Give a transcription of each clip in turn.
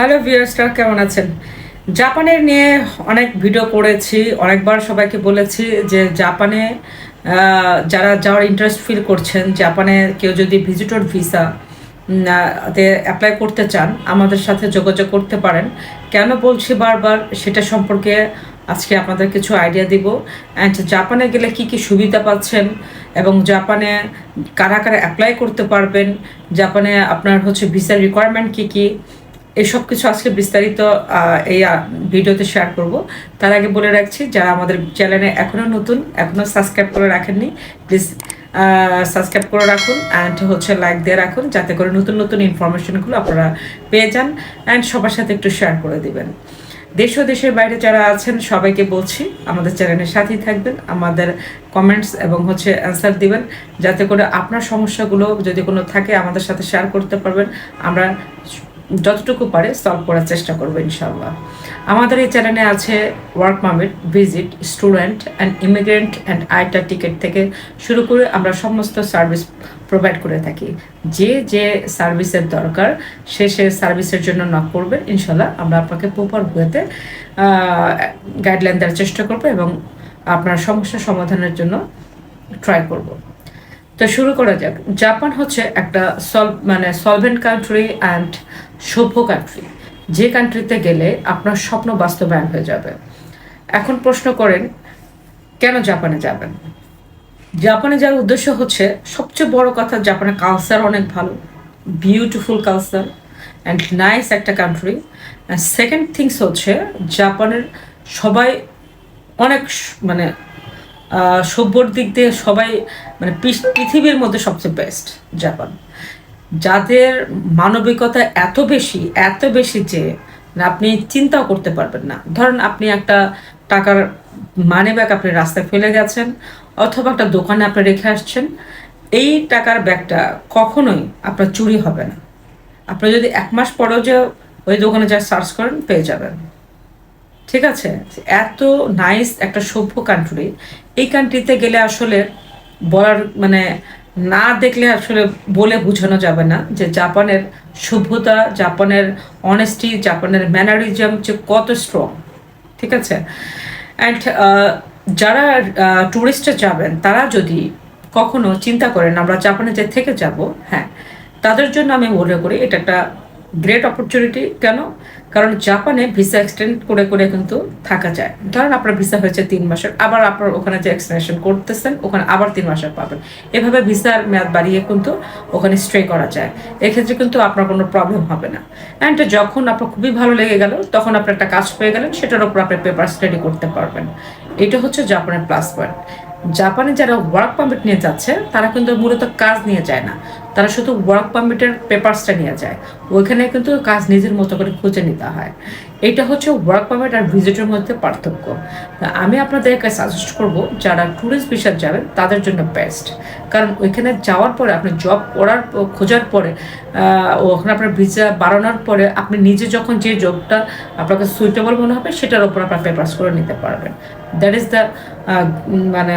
Hello ভিউয়ার্সরা, কেমন আছেন? জাপানের নিয়ে অনেক ভিডিও করেছি, অনেকবার সবাইকে বলেছি যে জাপানে যারা যাওয়ার ইন্টারেস্ট ফিল করছেন, জাপানে কেউ যদি ভিজিটর ভিসা তে অ্যাপ্লাই করতে চান, আমাদের সাথে যোগাযোগ করতে পারেন। কেন বলছি বারবার, সেটা সম্পর্কে আজকে আপনাদের কিছু আইডিয়া দিব। অ্যান্ড জাপানে গেলে কি কি সুবিধা পাচ্ছেন? এবং জাপানে কারা কারা অ্যাপ্লাই করতে পারবেন? জাপানে আপনার হচ্ছে ভিসার রিকোয়ারমেন্ট কি কি? এসব কিছু আজকে বিস্তারিত এই ভিডিওতে শেয়ার করব। তার আগে বলে রাখছি, যারা আমাদের চ্যানেলে এখনও নতুন, এখনও সাবস্ক্রাইব করে রাখেননি প্লিজ সাবস্ক্রাইব করে রাখুন অ্যান্ড হচ্ছে লাইক দিয়ে রাখুন, যাতে করে নতুন নতুন ইনফরমেশনগুলো আপনারা পেয়ে যান অ্যান্ড সবার সাথে একটু শেয়ার করে দিবেন। দেশ ও দেশের বাইরে যারা আছেন, সবাইকে বলছি, আমাদের চ্যানেলের সাথেই থাকবেন, আমাদের কমেন্টস এবং হচ্ছে অ্যান্সার দিবেন, যাতে করে আপনার সমস্যাগুলো যদি কোনো থাকে, আমাদের সাথে শেয়ার করতে পারবেন। আমরা যতটুকু পারে সলভ করার চেষ্টা করব ইনশাল্লাহ আমাদের এই চ্যানেলে আছে work permit visit student and immigrant and আইটা টিকিট থেকে শুরু করে আমরা সমস্ত সার্ভিস প্রোভাইড করে থাকি। যে যে সার্ভিসের দরকার, সে সে সার্ভিসের জন্য নক করবে ইনশাল্লাহ আমরা আপনাকে প্রপার ওয়েতে গাইডলাইন দেওয়ার চেষ্টা করব এবং আপনার সমস্যা সমাধানের জন্য ট্রাই করব। তো শুরু করা যাক। জাপান হচ্ছে একটা সলভ মানে সলভেন্ট কান্ট্রি অ্যান্ড সভ্য কান্ট্রি যে কান্ট্রিতে গেলে আপনার স্বপ্ন বাস্তবায়ন হয়ে যাবে। এখন প্রশ্ন করেন, কেন জাপানে যাবেন? জাপানে যাওয়ার উদ্দেশ্য হচ্ছে, সবচেয়ে বড় কথা জাপানের কালচার অনেক ভালো। বিউটিফুল কালচার অ্যান্ড নাইস একটা কান্ট্রি অ্যান্ড সেকেন্ড থিংস হচ্ছে, জাপানের সবাই অনেক মানে সভ্যর দিক দিয়ে সবাই মানে পৃথিবীর মধ্যে সবচেয়ে বেস্ট জাপান। যাদের মানবিকতা এত বেশি এত বেশি যে আপনি চিন্তাও করতে পারবেন না। ধরেন আপনি একটা টাকার মানি ব্যাগ আপনি রাস্তায় ফেলে গেছেন অথবা একটা দোকানে আপনি রেখে আসছেন, এই টাকার ব্যাগটা কখনোই আপনার চুরি হবে না। আপনি যদি এক মাস পরেও যে ওই দোকানে যা সার্চ করেন, পেয়ে যাবেন। ঠিক আছে? এত নাইস একটা সভ্য কান্ট্রি এই কান্ট্রিতে গেলে আসলে বলার মানে না দেখলে আসলে বলে বোঝানো যাবে না যে জাপানের সভ্যতা জাপানের অনেস্টি জাপানের ম্যানারিজম যে কত স্ট্রং ঠিক আছে? অ্যান্ড যারা ট্যুরিস্টে যাবেন, তারা যদি কখনো চিন্তা করেন আমরা জাপানে যে থেকে যাব হ্যাঁ তাদের জন্য আমি মনে করি এটা একটা গ্রেট অপরচুনিটি কেন? কারণ জাপানে ভিসা এক্সটেন্ড করে করে কিন্তু থাকা যায়। ধরেন আপনার ভিসা হয়েছে তিন মাসের, আবার আপনার ওখানে যে এক্সটেনশন করতেছেন, ওখানে আবার তিন মাসের পাবেন। এভাবে ভিসার মেয়াদ বাড়িয়ে কিন্তু ওখানে স্টে করা যায়। এক্ষেত্রে কিন্তু আপনার কোনো প্রবলেম হবে না। অ্যান্ড যখন আপনার খুবই ভালো লেগে গেল, তখন আপনি একটা কাজ পেয়ে গেলেন, সেটার উপর আপনি পেপার স্টাডি করতে পারবেন। এটা হচ্ছে জাপানের প্লাস পয়েন্ট। জাপানে যারা ওয়ার্ক পারমিট নিয়ে যাচ্ছে, তারা কিন্তু মূলত কাজ নিয়ে যায় না। তারা শুধু ওয়ার্ক পারমিটের পেপারসটা নিয়ে যায়। ওইখানে কিন্তু কাজ নিজের মতো করে খুঁজে নিতে হয়। এটা হচ্ছে ওয়ার্ক পারমিট আর ভিজিটের মধ্যে পার্থক্য। আমি আপনাদেরকে সাজেস্ট করব যারা ট্যুরিস্ট ভিসা যাবেন, তাদের জন্য বেস্ট কারণ ওইখানে যাওয়ার পরে, আপনি জব করার খোঁজার পরে ওখানে আপনার ভিসা বাড়ানোর পরে, আপনি নিজে যখন যে জবটা আপনাকে সুইটেবল মনে হবে, সেটার উপর আপনার পেপার্স করে নিতে পারবেন। দ্যাট ইজ দ্য মানে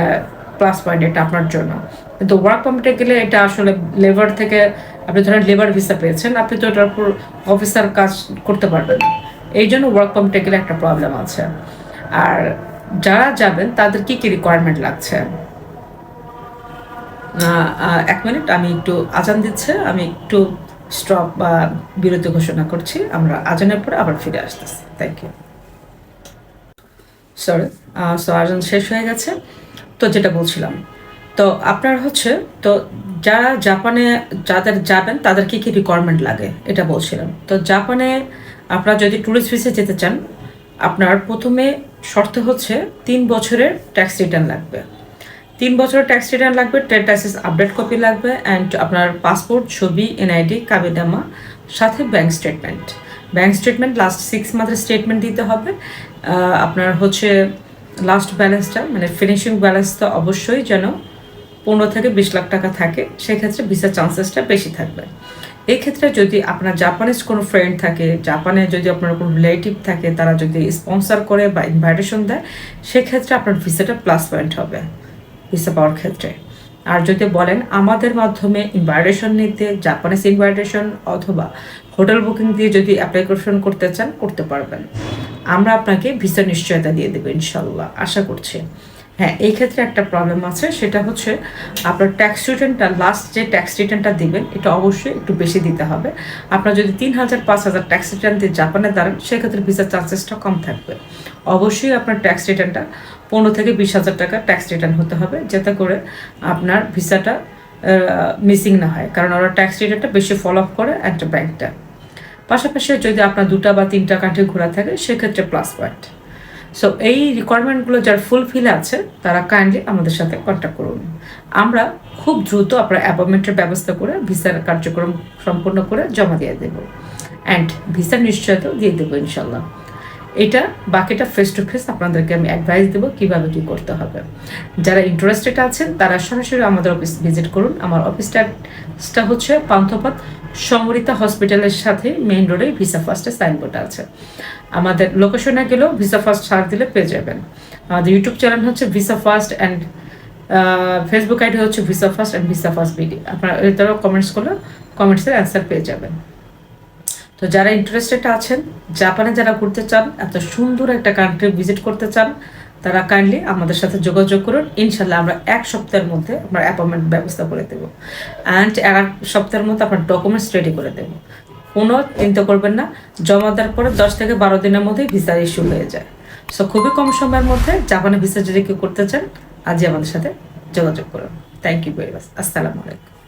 প্লাস পয়েন্ট এটা আপনার জন্য। কিন্তু ওয়ার্ক পারমিটে গেলে এটা আসলে লেবার থেকে, আপনি ধরেন লেবার ভিসা পেয়েছেন, আপনি তো এটার উপর অফিসার কাজ করতে পারবেন এই জন্য ওয়ার্ক পারমিটে গেলে একটা প্রবলেম আছে। আর যারা যাবেন, তাদের কি কি রিকোয়ারমেন্ট লাগছে? এক মিনিট আমি একটু আজান দিচ্ছে, আমি একটু স্টপ বা বিরতি ঘোষণা করছি। আমরা আজানের পরে আবার ফিরে আসতেছি। থ্যাংক ইউ সরি সো আজান শেষ হয়ে গেছে। তো যেটা বলছিলাম, তো আপনার হচ্ছে, তো যারা জাপানে, যাদের যাবেন, তাদের কি কি রিকোয়ারমেন্ট লাগে? এটা বলছিলাম। তো জাপানে আপনারা যদি ট্যুরিস্ট ভিসে যেতে চান, আপনার প্রথমে শর্ত হচ্ছে তিন বছরের ট্যাক্স রিটার্ন লাগবে। তিন বছরের ট্যাক্স রিটার্ন লাগবে ট্রেড ট্যাক্সেস আপডেট কপি লাগবে অ্যান্ড আপনার পাসপোর্ট ছবি এনআইডি কাবিনামা সাথে bank statement bank statement last six মান্থের statement দিতে হবে। আপনার হচ্ছে লাস্ট ব্যালেন্সটা মানে ফিনিশিং ব্যালেন্সটা অবশ্যই যেন পনেরো থেকে বিশ লাখ টাকা থাকে, সেক্ষেত্রে ভিসা চান্সেসটা বেশি থাকবে। এই ক্ষেত্রে যদি আপনার জাপানিজ কোনো ফ্রেন্ড থাকে জাপানে যদি আপনার কোনো রিলেটিভ থাকে, তারা যদি স্পন্সর করে বা ইনভাইটেশন দেয়, সেক্ষেত্রে আপনার ভিসাটা প্লাস পয়েন্ট হবে ভিসা পাওয়ার ক্ষেত্রে। আর যদি বলেন আমাদের মাধ্যমে ইনভাইটেশন নিতে জাপানিজ ইনভাইটেশন অথবা হোটেল বুকিং দিয়ে যদি অ্যাপ্লিকেশন করতে চান, করতে পারবেন। আমরা আপনাকে ভিসা নিশ্চয়তা দিয়ে দেবো, ইনশাল্লাহ। আশা করছি। হ্যাঁ এই ক্ষেত্রে একটা প্রবলেম আছে, সেটা হচ্ছে আপনার ট্যাক্স রিটার্নটা লাস্ট যে ট্যাক্স রিটার্নটা দিবেন, এটা অবশ্যই একটু বেশি দিতে হবে। আপনার যদি তিন হাজার, পাঁচ হাজার ট্যাক্স রিটার্ন দিয়ে জাপানে দাঁড়ান, সেক্ষেত্রে ভিসা চার্জেসটা কম থাকবে। অবশ্যই আপনার ট্যাক্স রিটার্নটা পনেরো থেকে বিশ হাজার টাকা ট্যাক্স রিটার্ন হতে হবে, যাতে করে আপনার ভিসাটা মিসিং না হয়। কারণ ওরা ট্যাক্স রিটার্নটা বেশি ফলো আপ করে একটা ব্যাংকটা পাশাপাশি যদি আপনার দুটা বা তিনটা কান্ট্রি ঘোরা থাকে, সেক্ষেত্রে প্লাস পয়েন্ট সো এই রিকোয়ারমেন্টগুলো যার ফুলফিল আছে, তারা কাইন্ডলি আমাদের সাথে কন্ট্যাক্ট করুন। আমরা খুব দ্রুত আপনার অ্যাপয়েন্টমেন্টের ব্যবস্থা করে ভিসার কার্যক্রম সম্পন্ন করে জমা দিয়ে দেবো। অ্যান্ড ভিসার নিশ্চয়তা দিয়ে দেবো ইনশাল্লাহ এটা বাকিটা ফেস টু ফেস আপনাদেরকে আমি অ্যাডভাইস দেবো কীভাবে কী করতে হবে। যারা ইন্টারেস্টেড আছেন, তারা সরাসরি আমাদের অফিস ভিজিট করুন। আমার অফিসটা হচ্ছে পান্থপথ সমরিতা হসপিটালের সাথে মেইন রোডে ভিসা ফার্স্টে সাইনবোর্ড আছে। আমাদের লোকেশনে গেলেও ভিসা ফার্স্ট ছাড় দিলে পেয়ে যাবেন। আমাদের ইউটিউব চ্যানেল হচ্ছে visa first and Facebook ID হচ্ছে visa first and visa first BD আপনারা এটারও কমেন্টস করলে কমেন্টসের অ্যান্সার পেয়ে যাবেন। তো যারা ইন্টারেস্টেড আছেন, জাপানে যারা ঘুরতে চান, এত সুন্দর একটা কান্ট্রি ভিজিট করতে চান তারা কাইন্ডলি আমাদের সাথে যোগাযোগ করুন। ইনশাল্লাহ আমরা এক সপ্তাহের মধ্যে আমরা অ্যাপয়েন্টমেন্ট ব্যবস্থা করে দেবো। অ্যান্ড এক সপ্তাহের মধ্যে আপনার ডকুমেন্টস রেডি করে দেবো। কোনো চিন্তা করবেন না, জমা দেওয়ার পরে দশ থেকে বারো দিনের মধ্যেই ভিসা ইস্যু হয়ে যায়। সো খুবই কম সময়ের মধ্যে জাপানে ভিসা যদি কেউ করতে চান, আজই আমাদের সাথে যোগাযোগ করুন। থ্যাংক ইউ ভেরি মাচ আসসালামু আলাইকুম।